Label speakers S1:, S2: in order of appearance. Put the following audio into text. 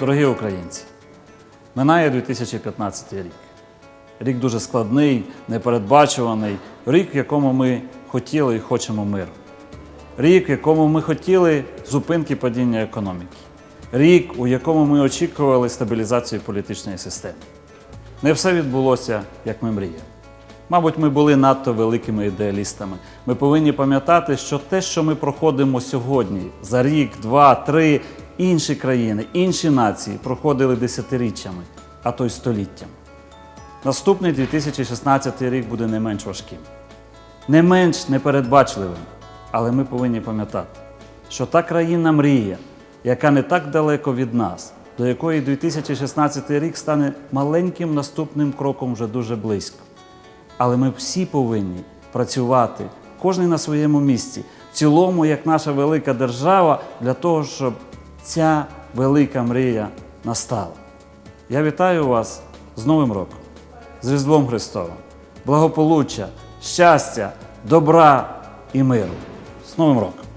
S1: Дорогі українці, минає 2015 рік. Рік дуже складний, непередбачуваний, рік, в якому ми хотіли і хочемо миру. Рік, в якому ми хотіли зупинки падіння економіки. Рік, у якому ми очікували стабілізацію політичної системи. Не все відбулося, як ми мріяли. Мабуть, ми були надто великими ідеалістами. Ми повинні пам'ятати, що те, що ми проходимо сьогодні, за рік, два, три, інші країни, інші нації проходили десятиріччями, а то й століттями. Наступний 2016 рік буде не менш важким, не менш непередбачливим. Але ми повинні пам'ятати, що та країна мрія, яка не так далеко від нас, до якої 2016 рік стане маленьким наступним кроком вже дуже близько. Але ми всі повинні працювати, кожен на своєму місці, в цілому, як наша велика держава, для того, щоб ця велика мрія настала. Я вітаю вас з Новим роком, з Різдвом Христовим, благополуччя, щастя, добра і миру. З Новим роком!